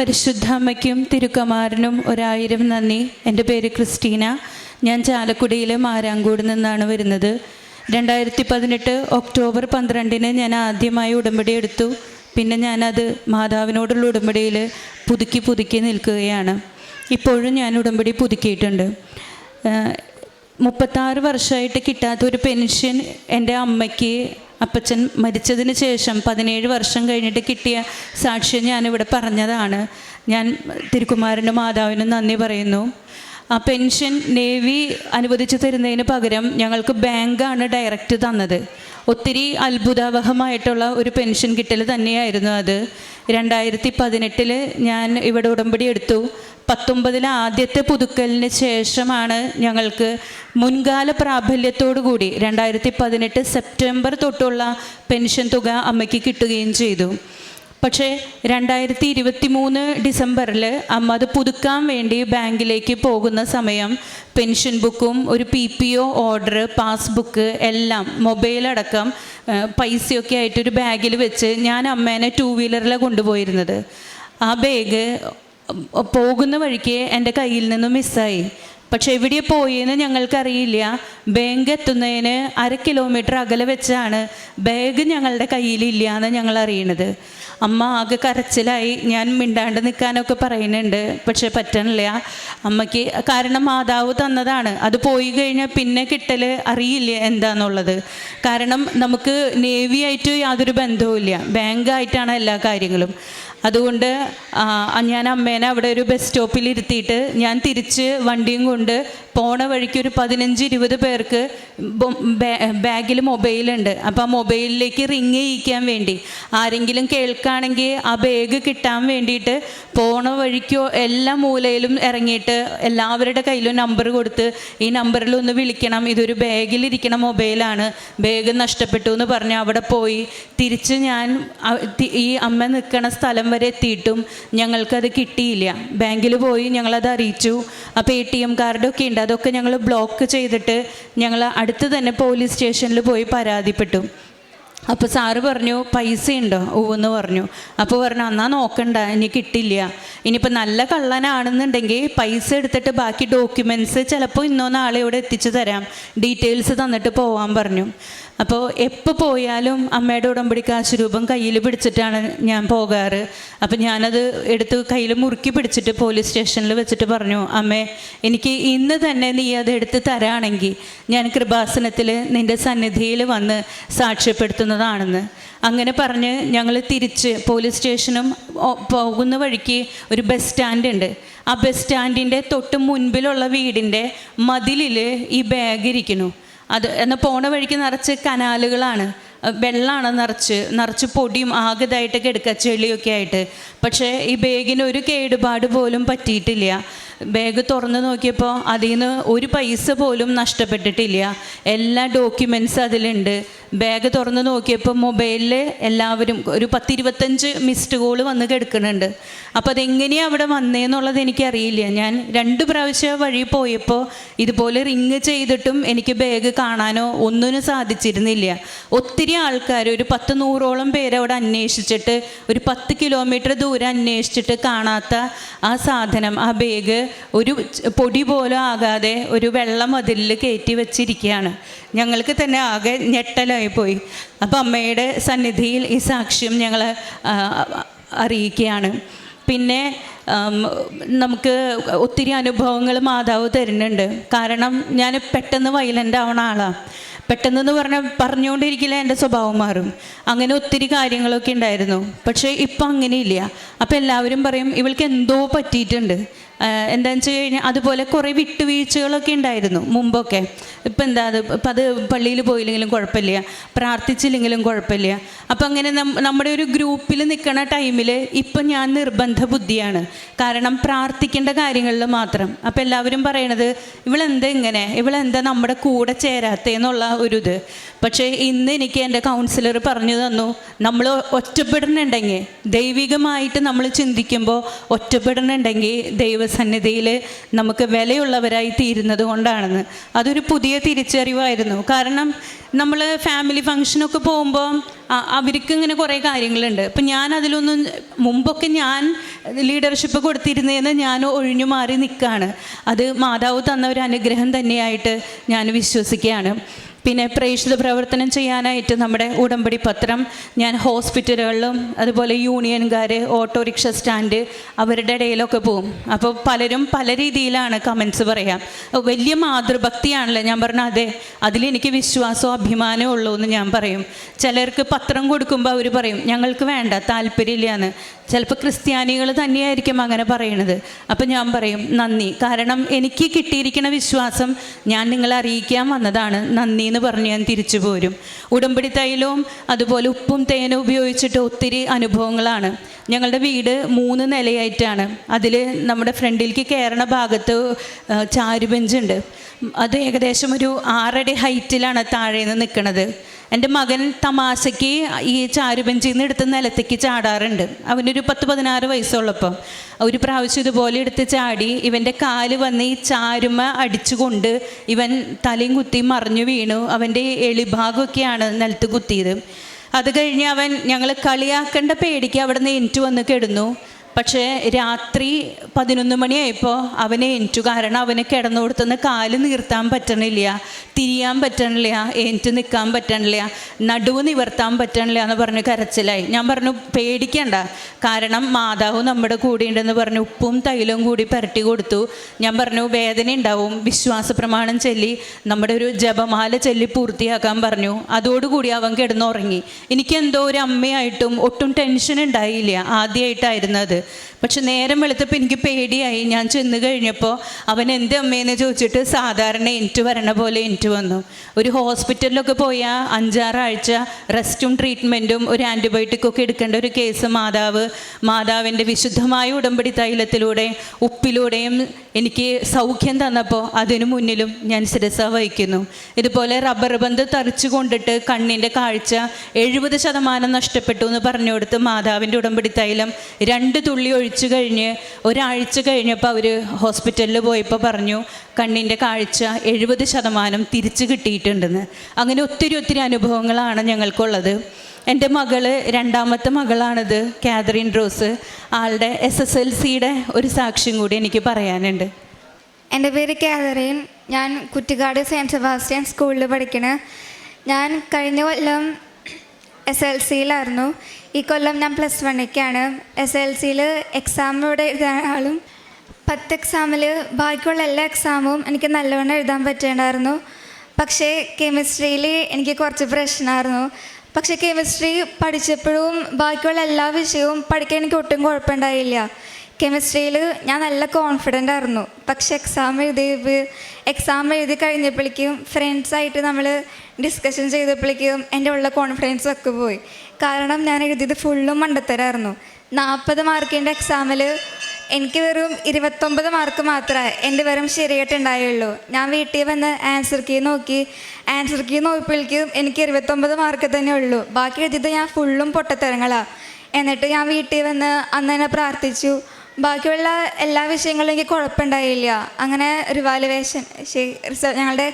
പരിശുദ്ധ അമ്മയ്ക്കും തിരുക്കമാരനും ഒരായിരം നന്ദി. എന്റെ പേര് ക്രിസ്റ്റീന. ഞാൻ ചാലക്കുടിയിലെ മാരാങ്കൂട് നിന്നാണ് വരുന്നത്. രണ്ടായിരത്തി പതിനെട്ട് ഒക്ടോബർ പന്ത്രണ്ടിന് ഞാൻ ആദ്യമായി ഉടമ്പടി എടുത്തു. പിന്നെ ഞാനത് മാതാവിനോടുള്ള ഉടമ്പടിയിൽ പുതുക്കി പുതുക്കി നിൽക്കുകയാണ്. ഇപ്പോഴും ഞാൻ ഉടമ്പടി പുതുക്കിയിട്ടുണ്ട്. മുപ്പത്താറ് വർഷമായിട്ട് കിട്ടാത്ത ഒരു പെൻഷൻ എന്റെ അമ്മയ്ക്ക് അപ്പച്ചൻ മരിച്ചതിന് ശേഷം പതിനേഴ് വർഷം കഴിഞ്ഞിട്ട് കിട്ടിയ സാക്ഷ്യം ഞാനിവിടെ പറഞ്ഞതാണ്. ഞാൻ തിരുക്കുമാരനും മാതാവിനും നന്ദി പറയുന്നു. ആ പെൻഷൻ നേവി അനുവദിച്ചു തരുന്നതിന് പകരം ഞങ്ങൾക്ക് ബാങ്കാണ് ഡയറക്റ്റ് തന്നത്. ഒത്തിരി അത്ഭുതാവഹമായിട്ടുള്ള ഒരു പെൻഷൻ കിട്ടൽ തന്നെയായിരുന്നു അത്. രണ്ടായിരത്തി പതിനെട്ടിൽ ഞാൻ ഇവിടെ ഉടമ്പടി എടുത്തു. പത്തൊമ്പതിലെ ആദ്യത്തെ പുതുക്കലിന് ശേഷമാണ് ഞങ്ങൾക്ക് മുൻകാല പ്രാബല്യത്തോടു കൂടി രണ്ടായിരത്തി പതിനെട്ട് സെപ്റ്റംബർ തൊട്ടുള്ള പെൻഷൻ തുക അമ്മയ്ക്ക് കിട്ടുകയും ചെയ്തു. പക്ഷേ രണ്ടായിരത്തി ഇരുപത്തി മൂന്ന് ഡിസംബറിൽ അമ്മ അത് പുതുക്കാൻ വേണ്ടി ബാങ്കിലേക്ക് പോകുന്ന സമയം പെൻഷൻ ബുക്കും ഒരു P P O order passbook എല്ലാം മൊബൈലടക്കം പൈസയൊക്കെ ആയിട്ടൊരു ബാഗിൽ വെച്ച് ഞാൻ അമ്മേനെ ടൂ വീലറിലാണ് കൊണ്ടുപോയിരുന്നത്. ആ ബാഗ് പോകുന്ന വഴിക്ക് എന്റെ കയ്യിൽ നിന്ന് മിസ്സായി. പക്ഷെ എവിടെ പോയെന്ന് ഞങ്ങൾക്കറിയില്ല. ബാങ്ക് എത്തുന്നതിന് അര കിലോമീറ്റർ അകലെ വെച്ചാണ് ബാഗ് ഞങ്ങളുടെ കയ്യിലില്ല എന്ന് ഞങ്ങൾ അറിയണത് അമ്മ ആകെ കരച്ചിലായി. ഞാൻ മിണ്ടാണ്ട് നിൽക്കാനൊക്കെ പറയുന്നുണ്ട്. പക്ഷെ പറ്റണില്ല. അമ്മയ്ക്ക് കാരണം മാതാവ് തന്നതാണ്. അത് പോയി കഴിഞ്ഞാൽ പിന്നെ കിട്ടൽ അറിയില്ല എന്താന്നുള്ളത്. കാരണം നമുക്ക് നേവി ആയിട്ട് യാതൊരു ബന്ധവുമില്ല. ബാങ്കായിട്ടാണ് എല്ലാ കാര്യങ്ങളും. അതുകൊണ്ട് ഞാൻ അമ്മേനെ അവിടെ ഒരു ബസ് സ്റ്റോപ്പിൽ ഇരുത്തിയിട്ട് ഞാൻ തിരിച്ച് വണ്ടിയും കൊണ്ട് പോണ വഴിക്ക് ഒരു പതിനഞ്ച് ഇരുപത് പേർക്ക് ബാഗിൽ മൊബൈലുണ്ട് അപ്പോൾ ആ മൊബൈലിലേക്ക് റിങ് ചെയ്യിക്കാൻ വേണ്ടി. ആരെങ്കിലും കേൾക്കുകയാണെങ്കിൽ ആ ബാഗ് കിട്ടാൻ വേണ്ടിയിട്ട് പോണ വഴിക്കോ എല്ലാ മൂലയിലും ഇറങ്ങിയിട്ട് എല്ലാവരുടെ കയ്യിലും നമ്പർ കൊടുത്ത് ഈ നമ്പറിൽ ഒന്ന് വിളിക്കണം. ഇതൊരു ബാഗിലിരിക്കണ മൊബൈലാണ് ബാഗ് നഷ്ടപ്പെട്ടു എന്ന് പറഞ്ഞ് അവിടെ പോയി. തിരിച്ച് ഞാൻ ഈ അമ്മ നിൽക്കണ സ്ഥലം വരെ എത്തിയിട്ടും ഞങ്ങൾക്കത് കിട്ടിയില്ല. ബാങ്കിൽ പോയി ഞങ്ങളത് അറിയിച്ചു. അപ്പോൾ എ ടി എം കാർഡൊക്കെ ഉണ്ട്. അതൊക്കെ ഞങ്ങൾ ബ്ലോക്ക് ചെയ്തിട്ട് ഞങ്ങൾ അടുത്ത് തന്നെ പോലീസ് സ്റ്റേഷനിൽ പോയി പരാതിപ്പെട്ടു. അപ്പോൾ സാറ് പറഞ്ഞു പൈസ ഉണ്ടോ ഊന്ന് പറഞ്ഞു. അപ്പോൾ പറഞ്ഞു എന്നാൽ നോക്കണ്ട. ഇനി കിട്ടില്ല. ഇനിയിപ്പോൾ നല്ല കള്ളനാണെന്നുണ്ടെങ്കിൽ പൈസ എടുത്തിട്ട് ബാക്കി ഡോക്യുമെന്റ്സ് ചിലപ്പോൾ ഇന്നോ നാളെ ഇവിടെ എത്തിച്ചു തരാം. ഡീറ്റെയിൽസ് തന്നിട്ട് പോവാൻ പറഞ്ഞു. അപ്പോൾ എപ്പോൾ പോയാലും അമ്മയുടെ ഉടമ്പടി കാശ് രൂപം കയ്യിൽ പിടിച്ചിട്ടാണ് ഞാൻ പോകാറ്. അപ്പം ഞാനത് എടുത്ത് കയ്യിൽ മുറുക്കി പിടിച്ചിട്ട് പോലീസ് സ്റ്റേഷനിൽ വെച്ചിട്ട് പറഞ്ഞു അമ്മേ എനിക്ക് ഇന്ന് തന്നെ നീ അത് എടുത്ത് തരാണെങ്കിൽ ഞാൻ കൃപാസനത്തിൽ നിന്റെ സന്നിധിയിൽ വന്ന് സാക്ഷ്യപ്പെടുത്തുന്നതാണെന്ന്. അങ്ങനെ പറഞ്ഞ് ഞങ്ങൾ തിരിച്ച് പോലീസ് സ്റ്റേഷനും പോകുന്ന വഴിക്ക് ഒരു ബസ് സ്റ്റാൻഡ് ഉണ്ട്. ആ ബസ് സ്റ്റാൻഡിന്റെ തൊട്ട് മുൻപിലുള്ള വീടിന്റെ മതിലിൽ ഈ ബാഗ് ഇരിക്കുന്നു. അത് എന്നാൽ പോണ വഴിക്ക് നിറച്ച് കനാലുകളാണ്. വെള്ളമാണ് നിറച്ച് നിറച്ച് പൊടിയും ആകതായിട്ടൊക്കെ എടുക്കുക ചെളിയൊക്കെ ആയിട്ട്. പക്ഷേ ഈ ബേഗിന് ഒരു കേടുപാട് പോലും പറ്റിയിട്ടില്ല. ബാഗ് തുറന്ന് നോക്കിയപ്പോൾ അതിൽ നിന്ന് ഒരു പൈസ പോലും നഷ്ടപ്പെട്ടിട്ടില്ല. എല്ലാ ഡോക്യുമെന്റ്സ് അതിലുണ്ട്. ബാഗ് തുറന്ന് നോക്കിയപ്പോൾ മൊബൈലിൽ എല്ലാവരും ഒരു പത്തിരുപത്തഞ്ച് മിസ്ഡ് കോൾ വന്ന് കിടക്കുന്നുണ്ട്. അപ്പോൾ അതെങ്ങനെയാണ് അവിടെ വന്നേന്നുള്ളത് എനിക്കറിയില്ല. ഞാൻ രണ്ട് പ്രാവശ്യം വഴി പോയപ്പോൾ ഇതുപോലെ റിങ് ചെയ്തിട്ടും എനിക്ക് ബാഗ് കാണാനോ ഒന്നിനും സാധിച്ചിരുന്നില്ല. ഒത്തിരി ആൾക്കാർ ഒരു പത്ത് നൂറോളം പേര് അവിടെ അന്വേഷിച്ചിട്ട് ഒരു പത്ത് കിലോമീറ്റർ ദൂരം അന്വേഷിച്ചിട്ട് കാണാത്ത ആ സാധനം ആ ബാഗ് ഒരു പൊടി പോലും ആകാതെ ഒരു വെള്ളം അതിൽ കയറ്റി വെച്ചിരിക്കുകയാണ്. ഞങ്ങൾക്ക് തന്നെ ആകെ ഞെട്ടലായി പോയി. അപ്പം അമ്മയുടെ സന്നിധിയിൽ ഈ സാക്ഷ്യം ഞങ്ങൾ അറിയിക്കുകയാണ്. പിന്നെ നമുക്ക് ഒത്തിരി അനുഭവങ്ങൾ മാതാവ് തരുന്നുണ്ട്. കാരണം ഞാൻ പെട്ടെന്ന് വയലന്റ് ആവണ ആളാണ് പെട്ടെന്നെന്ന് പറഞ്ഞാൽ പറഞ്ഞുകൊണ്ടിരിക്കില്ല എന്റെ സ്വഭാവം മാറും. അങ്ങനെ ഒത്തിരി കാര്യങ്ങളൊക്കെ ഉണ്ടായിരുന്നു. പക്ഷേ ഇപ്പം അങ്ങനെയില്ല. അപ്പം എല്ലാവരും പറയും ഇവൾക്ക് എന്തോ പറ്റിയിട്ടുണ്ട്. എന്താണെന്ന് വെച്ച് കഴിഞ്ഞാൽ അതുപോലെ കുറേ വിട്ടുവീഴ്ചകളൊക്കെ ഉണ്ടായിരുന്നു മുമ്പൊക്കെ. ഇപ്പം എന്താ അത് ഇപ്പം അത് പള്ളിയിൽ പോയില്ലെങ്കിലും കുഴപ്പമില്ല. പ്രാർത്ഥിച്ചില്ലെങ്കിലും കുഴപ്പമില്ല. അപ്പം അങ്ങനെ നമ്മുടെ ഒരു ഗ്രൂപ്പിൽ നിൽക്കുന്ന ടൈമിൽ ഇപ്പം ഞാൻ നിർബന്ധ ബുദ്ധിയാണ്. കാരണം പ്രാർത്ഥിക്കേണ്ട കാര്യങ്ങളിൽ മാത്രം. അപ്പം എല്ലാവരും പറയണത് ഇവളെന്താ ഇങ്ങനെ? ഇവളെന്താ നമ്മുടെ കൂടെ ചേരാത്തേന്നുള്ള ഒരു ഇത് പക്ഷേ ഇന്ന് എനിക്ക് എന്റെ കൗൺസിലർ പറഞ്ഞു തന്നു നമ്മൾ ഒറ്റപ്പെടുന്നുണ്ടെങ്കിൽ ദൈവികമായിട്ട് നമ്മൾ ചിന്തിക്കുമ്പോൾ ഒറ്റപ്പെടുന്നുണ്ടെങ്കിൽ ദൈവ ദൈവസന്നിധിയിൽ നമുക്ക് വിലയുള്ളവരായി തീരുന്നത് കൊണ്ടാണെന്ന്. അതൊരു പുതിയ തിരിച്ചറിവായിരുന്നു. കാരണം നമ്മൾ ഫാമിലി ഫങ്ഷനൊക്കെ പോകുമ്പോൾ അവർക്ക് ഇങ്ങനെ കുറേ കാര്യങ്ങളുണ്ട്. അപ്പം ഞാൻ അതിലൊന്നും മുമ്പൊക്കെ ഞാൻ ലീഡർഷിപ്പ് കൊടുത്തിരുന്നതെന്ന് ഞാൻ ഒഴിഞ്ഞു മാറി നിൽക്കുകയാണ്. അത് മാതാവ് തന്ന ഒരു അനുഗ്രഹം തന്നെയായിട്ട് ഞാൻ വിശ്വസിക്കുകയാണ്. പിന്നെ പ്രേക്ഷിത പ്രവർത്തനം ചെയ്യാനായിട്ട് നമ്മുടെ ഉടമ്പടി പത്രം ഞാൻ ഹോസ്പിറ്റലുകളിലും അതുപോലെ യൂണിയൻകാർ ഓട്ടോറിക്ഷ സ്റ്റാൻഡ് അവരുടെ ഇടയിലൊക്കെ പോകും അപ്പോൾ പലരും പല രീതിയിലാണ് കമൻസ് പറയാം. വലിയ മാതൃഭക്തിയാണല്ലോ ഞാൻ പറഞ്ഞ അതെ. അതിലെനിക്ക് വിശ്വാസവും അഭിമാനവും ഉള്ളൂ എന്ന് ഞാൻ പറയും. ചിലർക്ക് പത്രം കൊടുക്കുമ്പോൾ അവർ പറയും ഞങ്ങൾക്ക് വേണ്ട താല്പര്യമില്ല ചിലപ്പോൾ ക്രിസ്ത്യാനികൾ തന്നെയായിരിക്കും അങ്ങനെ പറയണത്. അപ്പം ഞാൻ പറയും നന്ദി. കാരണം എനിക്ക് കിട്ടിയിരിക്കുന്ന വിശ്വാസം ഞാൻ നിങ്ങളെ അറിയിക്കാൻ വന്നതാണ്. നന്ദി എന്ന് പറഞ്ഞ് ഞാൻ തിരിച്ചു പോരും. ഉടമ്പടി തൈലവും അതുപോലെ ഉപ്പും തേനും ഉപയോഗിച്ചിട്ട് ഒത്തിരി അനുഭവങ്ങളാണ്. ഞങ്ങളുടെ വീട് മൂന്ന് നിലയായിട്ടാണ്. അതിൽ നമ്മുടെ ഫ്രണ്ടിലേക്ക് കയറണ ഭാഗത്ത് ചാരുബെഞ്ചുണ്ട് അത് ഏകദേശം ഒരു ആറടി ഹൈറ്റിലാണ് താഴെ നിന്ന് നിൽക്കുന്നത് എന്റെ മകൻ തമാശയ്ക്ക് ഈ ചാരുബെഞ്ചിൽ നിന്ന് എടുത്ത് നിലത്തേക്ക് ചാടാറുണ്ട്. അവനൊരു പത്ത് പതിനാറ് വയസ്സുള്ളപ്പം. ഒരു പ്രാവശ്യം ഇതുപോലെ എടുത്ത് ചാടി ഇവന്റെ കാൽ വന്ന് ഈ ചാരുമ അടിച്ചുകൊണ്ട് ഇവൻ തലയും കുത്തി മറിഞ്ഞു വീണു. അവന്റെ എളിഭാഗമൊക്കെയാണ് നിലത്ത് കുത്തിയത്. അത് കഴിഞ്ഞ് അവൻ ഞങ്ങൾ കളിയാക്കേണ്ട പേടിക്ക് അവിടെ നിന്ന് എനിക്ക് വന്ന് കിടന്നു. പക്ഷേ രാത്രി പതിനൊന്ന് മണിയായപ്പോൾ അവനെ എന്റു കാരണം അവന് കിടന്നു കൊടുത്തുനിന്ന് കാൽ നീർത്താൻ പറ്റണില്ല. തിരിയാൻ പറ്റണില്ല. ഏറ്റു നിൽക്കാൻ പറ്റണില്ല. നടുവ് നിവർത്താൻ പറ്റണില്ല എന്ന് പറഞ്ഞ് കരച്ചിലായി. ഞാൻ പറഞ്ഞു പേടിക്കണ്ട. കാരണം മാതാവ് നമ്മുടെ കൂടെ ഉണ്ടെന്ന് പറഞ്ഞു. ഉപ്പും തൈലവും കൂടി പുരട്ടി കൊടുത്തു. ഞാൻ പറഞ്ഞു വേദന ഉണ്ടാവും. വിശ്വാസ പ്രമാണം ചൊല്ലി നമ്മുടെ ഒരു ജപമാല ചൊല്ലി പൂർത്തിയാക്കാൻ പറഞ്ഞു. അതോടുകൂടി അവൻ കിടന്നുറങ്ങി. എനിക്കെന്തോ ഒരു അമ്മയായിട്ടും ഒട്ടും ടെൻഷൻ ഉണ്ടായില്ല. ആദ്യമായിട്ടായിരുന്നു അത് പക്ഷെ നേരം വെളുത്തപ്പോൾ എനിക്ക് പേടിയായി. ഞാൻ ചെന്ന് കഴിഞ്ഞപ്പോൾ അവൻ എന്റെ അമ്മയെന്ന് ചോദിച്ചിട്ട് സാധാരണ എനിക്ക് വരണ പോലെ എനിക്ക് വന്നു. ഒരു ഹോസ്പിറ്റലിലൊക്കെ പോയാൽ അഞ്ചാറാഴ്ച റെസ്റ്റും ട്രീറ്റ്മെന്റും ഒരു ആന്റിബയോട്ടിക്കൊക്കെ എടുക്കേണ്ട ഒരു കേസ് മാതാവ് മാതാവിന്റെ വിശുദ്ധമായ ഉടമ്പടി തൈലത്തിലൂടെ ഉപ്പിലൂടെയും എനിക്ക് സൗഖ്യം തന്നപ്പോൾ അതിനു മുന്നിലും ഞാൻ ശിരസ വഹിക്കുന്നു. ഇതുപോലെ റബ്ബർ ബന്ധ് തറിച്ചു കൊണ്ടിട്ട് കണ്ണിന്റെ കാഴ്ച എഴുപത് ശതമാനം നഷ്ടപ്പെട്ടു എന്ന് പറഞ്ഞു കൊടുത്ത് മാതാവിന്റെ ഉടമ്പടി തൈലം രണ്ട് തുള്ളി ഒഴിച്ചു കഴിഞ്ഞ് ഒരാഴ്ച കഴിഞ്ഞപ്പോൾ അവർ ഹോസ്പിറ്റലിൽ പോയപ്പോൾ പറഞ്ഞു കണ്ണിന്റെ കാഴ്ച എഴുപത് ശതമാനം തിരിച്ചു കിട്ടിയിട്ടുണ്ടെന്ന്. അങ്ങനെ ഒത്തിരി ഒത്തിരി അനുഭവങ്ങളാണ് ഞങ്ങൾക്കുള്ളത്. എന്റെ മകൾ രണ്ടാമത്തെ മകളാണിത് കാതറിൻ റോസ്. ആളുടെ എസ് എസ് എൽ സിയുടെ ഒരു സാക്ഷ്യം കൂടി എനിക്ക് പറയാനുണ്ട്. എന്റെ പേര് കാതറിൻ. ഞാൻ കുറ്റിക്കാട് സെന്റ് സെബാസ്റ്റ്യൻ സ്കൂളിൽ പഠിക്കണ. ഞാൻ കഴിഞ്ഞ കൊല്ലം എസ് എൽ സിയിലായിരുന്നു. ഈ കൊല്ലം ഞാൻ പ്ലസ് വണ്ണൊക്കെയാണ് എസ് എൽ സിയിൽ എക്സാം എഴുതാൻ ആളും പത്ത് എക്സാമിൽ ബാക്കിയുള്ള എല്ലാ എക്സാമും എനിക്ക് നല്ലവണ്ണം എഴുതാൻ പറ്റേണ്ടായിരുന്നു. പക്ഷേ കെമിസ്ട്രിയിൽ എനിക്ക് കുറച്ച് പ്രശ്നമായിരുന്നു പക്ഷേ കെമിസ്ട്രി പഠിച്ചപ്പോഴും ബാക്കിയുള്ള എല്ലാ വിഷയവും പഠിക്കാൻ എനിക്ക് ഒട്ടും കുഴപ്പമുണ്ടായില്ല. കെമിസ്ട്രിയിൽ ഞാൻ നല്ല കോൺഫിഡന്റ് ആയിരുന്നു. പക്ഷെ എക്സാം എഴുതി എക്സാം എഴുതി കഴിഞ്ഞപ്പോഴേക്കും ഫ്രണ്ട്സായിട്ട് നമ്മൾ ഡിസ്കഷൻ ചെയ്തപ്പോഴേക്കും എന്റെ ഉള്ള കോൺഫിഡൻസ് ഒക്കെ പോയി. കാരണം ഞാൻ എഴുതിയത് ഫുള്ളും മണ്ടത്തരായിരുന്നു. നാൽപ്പത് മാർക്കിന്റെ എക്സാമിൽ എനിക്ക് വെറും ഇരുപത്തൊമ്പത് മാർക്ക് മാത്രമേ എന്റെ വെറും ശരിയായിട്ടുണ്ടായുള്ളൂ ഞാൻ വീട്ടിൽ വന്ന് ആൻസർ കീ നോക്കി. ആൻസർ കീ നോക്കിയപ്പോഴേക്കും എനിക്ക് ഇരുപത്തൊമ്പത് മാർക്ക് തന്നെ ഉള്ളൂ. ബാക്കി എഴുതിയത് ഞാൻ ഫുള്ളും പൊട്ടത്തരങ്ങളാണ് എന്നിട്ട് ഞാൻ വീട്ടിൽ വന്ന് അന്ന് തന്നെ പ്രാർത്ഥിച്ചു. ബാക്കിയുള്ള എല്ലാ വിഷയങ്ങളും എനിക്ക് കുഴപ്പമുണ്ടായില്ല. അങ്ങനെ റിവാലുവേഷൻ ഞങ്ങളുടെ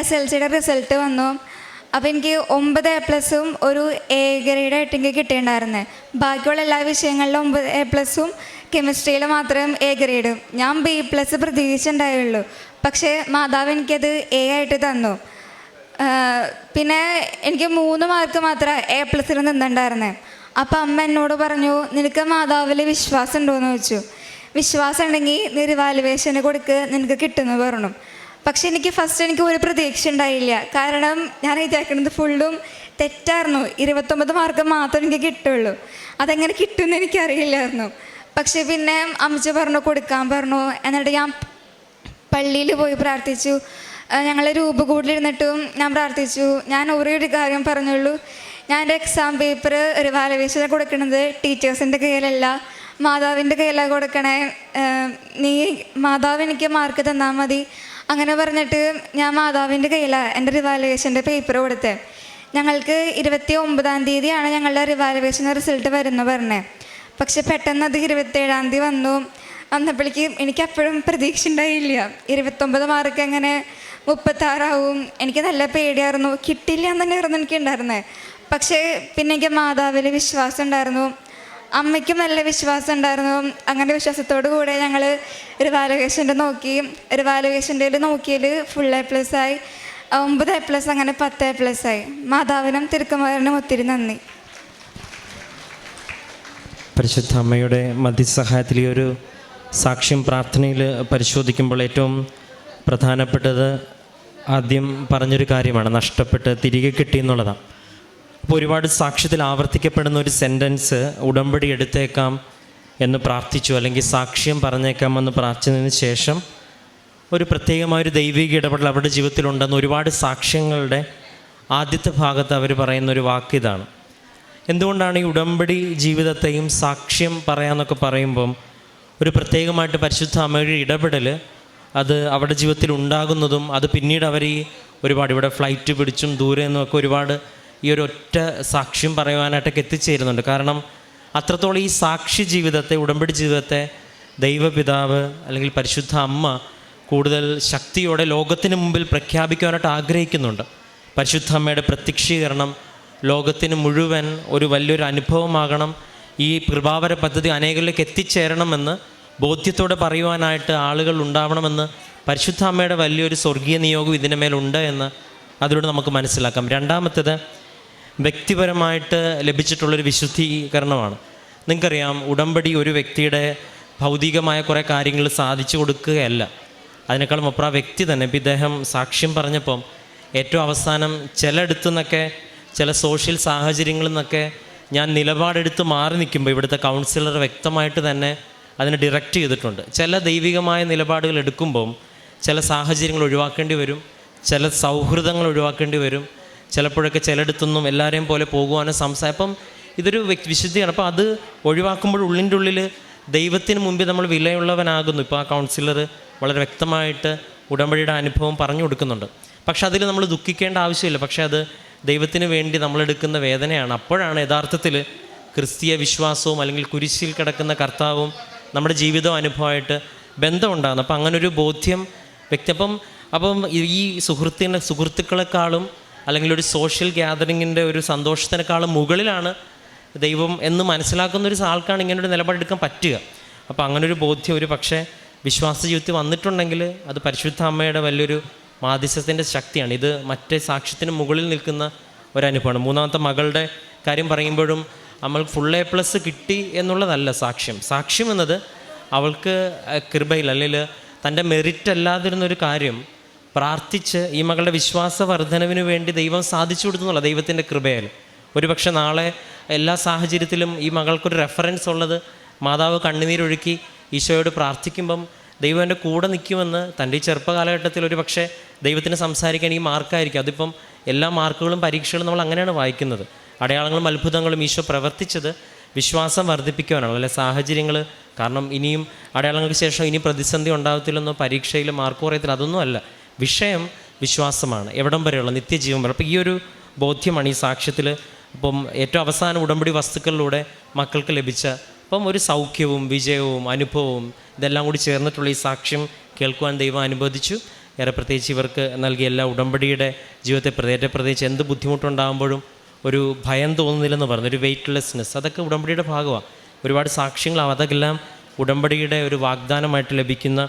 എസ് എൽ സിയുടെ റിസൾട്ട് വന്നു. അപ്പോൾ എനിക്ക് ഒമ്പത് എ പ്ലസും ഒരു എ ഗ്രേഡ് ആയിട്ട് എനിക്ക് കിട്ടിയിട്ടുണ്ടായിരുന്നത് ബാക്കിയുള്ള എല്ലാ വിഷയങ്ങളിലും ഒമ്പത് എ പ്ലസും കെമിസ്ട്രിയിൽ മാത്രം എ ഗ്രേഡും ഞാൻ ബി പ്ലസ് പ്രതീക്ഷിച്ചിട്ടുണ്ടായുള്ളൂ. പക്ഷേ മാതാവ് എനിക്കത് എ ആയിട്ട് തന്നു. പിന്നെ എനിക്ക് മൂന്ന് മാർക്ക് മാത്രമേ എ പ്ലസിൽ നിന്നുണ്ടായിരുന്നത് അപ്പം അമ്മ എന്നോട് പറഞ്ഞു നിനക്ക് മാതാവിൽ വിശ്വാസം ഉണ്ടോയെന്ന് ചോദിച്ചു. വിശ്വാസം ഉണ്ടെങ്കിൽ നീ റിവാലുവേഷന് കൊടുക്ക് നിനക്ക് കിട്ടുമെന്ന് പറഞ്ഞു. പക്ഷെ എനിക്ക് ഫസ്റ്റ് എനിക്ക് ഒരു പ്രതീക്ഷ ഉണ്ടായില്ല. കാരണം ഞാൻ വിചാരിക്കുന്നത് ഫുള്ളും തെറ്റായിരുന്നു. ഇരുപത്തൊമ്പത് മാർക്ക് മാത്രം എനിക്ക് കിട്ടുള്ളൂ. അതെങ്ങനെ കിട്ടുമെന്ന് എനിക്കറിയില്ലായിരുന്നു. പക്ഷെ പിന്നെ അമ്മച്ച പറഞ്ഞു കൊടുക്കാൻ പറഞ്ഞു. എന്നിട്ട് ഞാൻ പള്ളിയിൽ പോയി പ്രാർത്ഥിച്ചു. ഞങ്ങൾ രൂപ കൂടിലിരുന്നിട്ടും ഞാൻ പ്രാർത്ഥിച്ചു. ഞാൻ ഒരേ ഒരു കാര്യം പറഞ്ഞുള്ളൂ. ഞാൻ എന്റെ എക്സാം പേപ്പർ ഒരു വാലവേശന കൊടുക്കുന്നത് ടീച്ചേഴ്സിന്റെ കയ്യിലല്ല മാതാവിന്റെ കയ്യിലാണ് കൊടുക്കണേ. നീ മാതാവ് എനിക്ക് മാർക്ക് തന്നാൽ മതി. അങ്ങനെ പറഞ്ഞിട്ട് ഞാൻ മാതാവിന്റെ കയ്യിലാണ് എന്റെ റിവാലുവേഷന്റെ പേപ്പർ കൊടുത്തത് ഞങ്ങൾക്ക് ഇരുപത്തി ഒമ്പതാം തീയതിയാണ് ഞങ്ങളുടെ റിവാലുവേഷൻ റിസൾട്ട് വരുന്നത് പറഞ്ഞത് പക്ഷെ പെട്ടെന്ന് അത് ഇരുപത്തേഴാം തീയതി വന്നു. വന്നപ്പോഴേക്കും എനിക്കപ്പോഴും പ്രതീക്ഷ ഉണ്ടായില്ല. ഇരുപത്തൊമ്പത് മാർക്ക് അങ്ങനെ മുപ്പത്താറാവും. എനിക്ക് നല്ല പേടിയായിരുന്നു. കിട്ടില്ല എന്ന് തന്നെയായിരുന്നു എനിക്ക് ഉണ്ടായിരുന്നത് പക്ഷേ പിന്നെ എനിക്ക് മാതാവിൽ വിശ്വാസം ഉണ്ടായിരുന്നു. അമ്മയ്ക്കും നല്ല വിശ്വാസം ഉണ്ടായിരുന്നു. അങ്ങനെ വിശ്വാസത്തോടു കൂടെ ഞങ്ങൾ ഒരു വാലുകേഷന്റെ നോക്കി. ഒരു വാലുകേഷന്റെ നോക്കിയതിൽ ഫുൾ എ പ്ലസ് ആയി. ഒമ്പത് എ പ്ലസ് അങ്ങനെ പത്ത് എ പ്ലസ് ആയി. മാതാവിനും തിരുക്കുമാരനും ഒത്തിരി നന്ദി. പരിശുദ്ധ അമ്മയുടെ മധ്യസഹായത്തിൽ ഈ ഒരു സാക്ഷ്യം പ്രാർത്ഥനയിൽ പരിശോധിക്കുമ്പോൾ ഏറ്റവും പ്രധാനപ്പെട്ടത് ആദ്യം പറഞ്ഞൊരു കാര്യമാണ്. നഷ്ടപ്പെട്ട് തിരികെ കിട്ടി എന്നുള്ളതാണ്. അപ്പോൾ ഒരുപാട് സാക്ഷ്യത്തിൽ ആവർത്തിക്കപ്പെടുന്ന ഒരു സെന്റൻസ് ഉടമ്പടി എടുത്തേക്കാം എന്ന് പ്രാർത്ഥിച്ചു അല്ലെങ്കിൽ സാക്ഷ്യം പറഞ്ഞേക്കാമെന്ന് പ്രാർത്ഥിച്ചതിന് ശേഷം ഒരു പ്രത്യേകമായൊരു ദൈവിക ഇടപെടൽ അവരുടെ ജീവിതത്തിലുണ്ടെന്ന് ഒരുപാട് സാക്ഷ്യങ്ങളുടെ ആദ്യത്തെ ഭാഗത്ത് അവർ പറയുന്ന ഒരു വാക്ക് ഇതാണ്. എന്തുകൊണ്ടാണ് ഈ ഉടമ്പടി ജീവിതത്തെയും സാക്ഷ്യം പറയാമെന്നൊക്കെ പറയുമ്പം ഒരു പ്രത്യേകമായിട്ട് പരിശുദ്ധ അമ്മയുടെ ഇടപെടൽ അത് അവരുടെ ജീവിതത്തിൽ ഉണ്ടാകുന്നതും അത് പിന്നീട് അവർ ഈ ഒരുപാട് ഇവിടെ ഫ്ലൈറ്റ് പിടിച്ചും ദൂരെ നിന്നുമൊക്കെ ഒരുപാട് ഈ ഒരു ഒറ്റ സാക്ഷ്യം പറയുവാനായിട്ടൊക്കെ എത്തിച്ചേരുന്നുണ്ട്. കാരണം അത്രത്തോളം ഈ സാക്ഷി ജീവിതത്തെ ഉടമ്പടി ജീവിതത്തെ ദൈവപിതാവ് അല്ലെങ്കിൽ പരിശുദ്ധ അമ്മ കൂടുതൽ ശക്തിയോടെ ലോകത്തിന് മുമ്പിൽ പ്രഖ്യാപിക്കുവാനായിട്ട് ആഗ്രഹിക്കുന്നുണ്ട്. പരിശുദ്ധ അമ്മയുടെ പ്രത്യക്ഷീകരണം ലോകത്തിന് മുഴുവൻ ഒരു വലിയൊരു അനുഭവമാകണം. ഈ കൃപാവര പദ്ധതി അനേകരിലേക്ക് എത്തിച്ചേരണമെന്ന് ബോധ്യത്തോടെ പറയുവാനായിട്ട് ആളുകൾ ഉണ്ടാവണമെന്ന് പരിശുദ്ധ അമ്മയുടെ വലിയൊരു സ്വർഗീയ നിയോഗം ഇതിന്റെ മേലുണ്ട് എന്ന് അതിലൂടെ നമുക്ക് മനസ്സിലാക്കാം. രണ്ടാമത്തേത് വ്യക്തിപരമായിട്ട് ലഭിച്ചിട്ടുള്ളൊരു വിശുദ്ധീകരണമാണ്. നിങ്ങൾക്കറിയാം ഉടമ്പടി ഒരു വ്യക്തിയുടെ ഭൗതികമായ കുറേ കാര്യങ്ങൾ സാധിച്ചു കൊടുക്കുകയല്ല. അതിനേക്കാളും അപ്പുറം ആ വ്യക്തി തന്നെ ഇപ്പം ഇദ്ദേഹം സാക്ഷ്യം പറഞ്ഞപ്പം ഏറ്റവും അവസാനം ചിലയിടത്തു നിന്നൊക്കെ ചില സോഷ്യൽ സാഹചര്യങ്ങളിൽ നിന്നൊക്കെ ഞാൻ നിലപാടെടുത്ത് മാറി നിൽക്കുമ്പോൾ ഇവിടുത്തെ കൗൺസിലർ വ്യക്തമായിട്ട് തന്നെ അതിനെ ഡിറക്റ്റ് ചെയ്തിട്ടുണ്ട്. ചില ദൈവികമായ നിലപാടുകൾ എടുക്കുമ്പം ചില സാഹചര്യങ്ങൾ ഒഴിവാക്കേണ്ടി വരും ചില സൗഹൃദങ്ങൾ ഒഴിവാക്കേണ്ടി വരും ചിലപ്പോഴൊക്കെ ചിലയിടത്തൊന്നും എല്ലാവരെയും പോലെ പോകുവാനും സംസാരം അപ്പം ഇതൊരു വിശുദ്ധിയാണ്. അപ്പോൾ അത് ഒഴിവാക്കുമ്പോൾ ഉള്ളിന്റെ ഉള്ളിൽ ദൈവത്തിന് മുമ്പിൽ നമ്മൾ വിലയുള്ളവനാകുന്നു. ഇപ്പോൾ ആ കൗൺസിലർ വളരെ വ്യക്തമായിട്ട് ഉടമ്പടിയുടെ അനുഭവം പറഞ്ഞു കൊടുക്കുന്നുണ്ട്. പക്ഷെ അതിൽ നമ്മൾ ദുഃഖിക്കേണ്ട ആവശ്യമില്ല. പക്ഷേ അത് ദൈവത്തിന് വേണ്ടി നമ്മളെടുക്കുന്ന വേദനയാണ്. അപ്പോഴാണ് യഥാർത്ഥത്തിൽ ക്രിസ്തീയ വിശ്വാസവും അല്ലെങ്കിൽ കുരിശിൽ കിടക്കുന്ന കർത്താവും നമ്മുടെ ജീവിതവും അനുഭവമായിട്ട് ബന്ധമുണ്ടാകുന്നത്. അപ്പം അങ്ങനൊരു ബോധ്യം വ്യക്തി. അപ്പം അപ്പം ഈ സുഹൃത്തിന്റെ സുഹൃത്തുക്കളെക്കാളും അല്ലെങ്കിൽ ഒരു സോഷ്യൽ ഗ്യാതറിങ്ങിന്റെ ഒരു സന്തോഷത്തിനേക്കാളും മുകളിലാണ് ദൈവം എന്ന് മനസ്സിലാക്കുന്ന ഒരു ആൾക്കാണ് ഇങ്ങനെ ഒരു നിലപാടെടുക്കാൻ പറ്റുക. അപ്പോൾ ഒരു ബോധ്യം ഒരു പക്ഷേ വിശ്വാസ ജീവിതത്തിൽ വന്നിട്ടുണ്ടെങ്കിൽ അത് പരിശുദ്ധ അമ്മയുടെ വലിയൊരു മാധ്യസ്ഥത്തിന്റെ ശക്തിയാണ്. ഇത് മറ്റേ സാക്ഷ്യത്തിന് മുകളിൽ നിൽക്കുന്ന ഒരനുഭവമാണ്. മൂന്നാമത്തെ മകളുടെ കാര്യം പറയുമ്പോഴും നമ്മൾ ഫുൾ എ പ്ലസ് കിട്ടി എന്നുള്ളതല്ല സാക്ഷ്യം. സാക്ഷ്യം എന്നത് അവൾക്ക് കൃപയിൽ അല്ലെങ്കിൽ തന്റെ മെറിറ്റ് അല്ലാതിരുന്നൊരു കാര്യം പ്രാർത്ഥിച്ച് ഈ മകളുടെ വിശ്വാസ വർധനവിന് വേണ്ടി ദൈവം സാധിച്ചു കൊടുത്തുന്നുള്ള ദൈവത്തിന്റെ കൃപയാൽ. ഒരുപക്ഷെ നാളെ എല്ലാ സാഹചര്യത്തിലും ഈ മകൾക്കൊരു റെഫറൻസ് ഉള്ളത് മാതാവ് കണ്ണുനീരൊഴുക്കി ഈശോയോട് പ്രാർത്ഥിക്കുമ്പം ദൈവം എന്റെ കൂടെ നിൽക്കുമെന്ന് തന്റെ ഈ ചെറുപ്പകാലഘട്ടത്തിൽ ഒരു പക്ഷേ ദൈവത്തിന് സംസാരിക്കാൻ ഈ മാർക്കായിരിക്കും. അതിപ്പം എല്ലാ മാർക്കുകളും പരീക്ഷകളും നമ്മൾ അങ്ങനെയാണ് വായിക്കുന്നത്. അടയാളങ്ങളും അത്ഭുതങ്ങളും ഈശോ പ്രവർത്തിച്ചത് വിശ്വാസം വർദ്ധിപ്പിക്കുവാനാണ്. അല്ലെ സാഹചര്യങ്ങൾ കാരണം ഇനിയും അടയാളങ്ങൾക്ക് ശേഷം ഇനി പ്രതിസന്ധി ഉണ്ടാകത്തില്ലെന്നോ പരീക്ഷയിൽ മാർക്ക് കുറയത്തില്ല അതൊന്നും അല്ല. വിഷയം വിശ്വാസമാണ്. എവിടം വരെയുള്ള നിത്യജീവൻ വരെ. അപ്പോൾ ഈ ഒരു ബോധ്യമാണ് ഈ സാക്ഷ്യത്തിൽ ഇപ്പം ഏറ്റവും അവസാന ഉടമ്പടി വസ്തുക്കളിലൂടെ മക്കൾക്ക് ലഭിച്ച അപ്പം ഒരു സൗഖ്യവും വിജയവും അനുഭവവും ഇതെല്ലാം കൂടി ചേർന്നിട്ടുള്ള ഈ സാക്ഷ്യം കേൾക്കുവാൻ ദൈവം അനുവദിച്ചു. ഏറെ പ്രത്യേകിച്ച് ഇവർക്ക് നൽകിയ എല്ലാ ഉടമ്പടിയുടെ ജീവിതത്തെ പ്രത്യേക പ്രത്യേകിച്ച് എന്ത് ബുദ്ധിമുട്ടുണ്ടാകുമ്പോഴും ഒരു ഭയം തോന്നുന്നില്ലെന്ന് പറഞ്ഞു. ഒരു വെയ്റ്റ്ലെസ്നെസ് അതൊക്കെ ഉടമ്പടിയുടെ ഭാഗമാണ് ഒരുപാട് സാക്ഷ്യങ്ങളാവും അതൊക്കെല്ലാം ഉടമ്പടിയുടെ ഒരു വാഗ്ദാനമായിട്ട് ലഭിക്കുന്ന